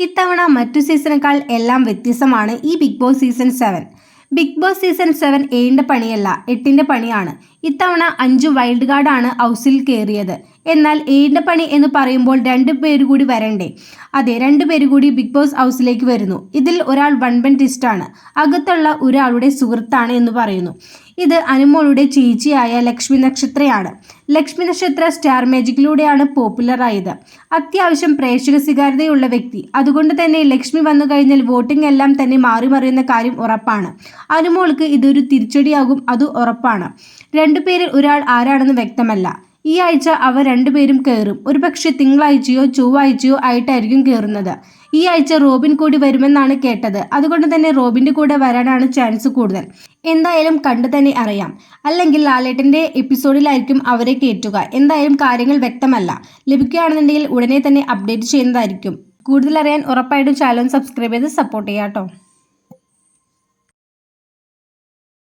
ഇത്തവണ മറ്റു സീസണേക്കാൾ എല്ലാം വ്യത്യസ്തമാണ് ഈ big boss season seven big boss season seven ഏഴിന്റെ പണിയല്ല എട്ടിന്റെ പണിയാണ്. ഇത്തവണ അഞ്ച് വൈൽഡ് കാർഡാണ് ഹൗസിൽ കയറിയത് എന്നാൽ ഏഴിന്റെ പണി എന്ന് പറയുമ്പോൾ രണ്ട് പേര് കൂടി വരണ്ടേ? അതെ രണ്ട് പേര് കൂടി ബിഗ് ബോസ് ഹൗസിലേക്ക് വരുന്നു. ഇതിൽ ഒരാൾ വൺ വൺപൻ ടിസ്റ്റാണ് അകത്തുള്ള ഒരാളുടെ സുഹൃത്താണ് എന്ന് പറയുന്നു. ഇത് അനുമോളുടെ ചേച്ചിയായ ലക്ഷ്മി നക്ഷത്രയാണ്. ലക്ഷ്മി നക്ഷത്ര സ്റ്റാർ മാജിക്കിലൂടെയാണ് പോപ്പുലറായത് അത്യാവശ്യം പ്രേക്ഷക സ്വീകാര്യതയുള്ള വ്യക്തി. അതുകൊണ്ട് തന്നെ ലക്ഷ്മി വന്നു കഴിഞ്ഞാൽ വോട്ടിംഗ് എല്ലാം തന്നെ മാറി മറിയുന്ന കാര്യം ഉറപ്പാണ്. അനുമോൾക്ക് ഇതൊരു തിരിച്ചടിയാകും അത് ഉറപ്പാണ്. രണ്ടുപേരിൽ ഒരാൾ ആരാണെന്ന് വ്യക്തമല്ല. ഈ ആഴ്ച അവർ രണ്ടുപേരും കയറും ഒരുപക്ഷെ തിങ്കളാഴ്ചയോ ചൊവ്വാഴ്ചയോ ആയിട്ടായിരിക്കും കയറുന്നത് ഈ ആഴ്ച റോബിൻ കൂടി വരുമെന്നാണ് കേട്ടത്. അതുകൊണ്ട് തന്നെ റോബിന്റെ കൂടെ വരാനാണ് ചാൻസ് കൂടുതൽ. എന്തായാലും കണ്ടു തന്നെ അറിയാം. അല്ലെങ്കിൽ ലാലേട്ടന്റെ എപ്പിസോഡിലായിരിക്കും അവരെ കയറ്റുക എന്തായാലും കാര്യങ്ങൾ വ്യക്തമല്ല. ലഭിക്കുകയാണെന്നുണ്ടെങ്കിൽ ഉടനെ തന്നെ അപ്ഡേറ്റ് ചെയ്യുന്നതായിരിക്കും. കൂടുതൽ അറിയാൻ ഉറപ്പായിട്ടും ചാനൽ സബ്സ്ക്രൈബ് ചെയ്ത് സപ്പോർട്ട് ചെയ്യാം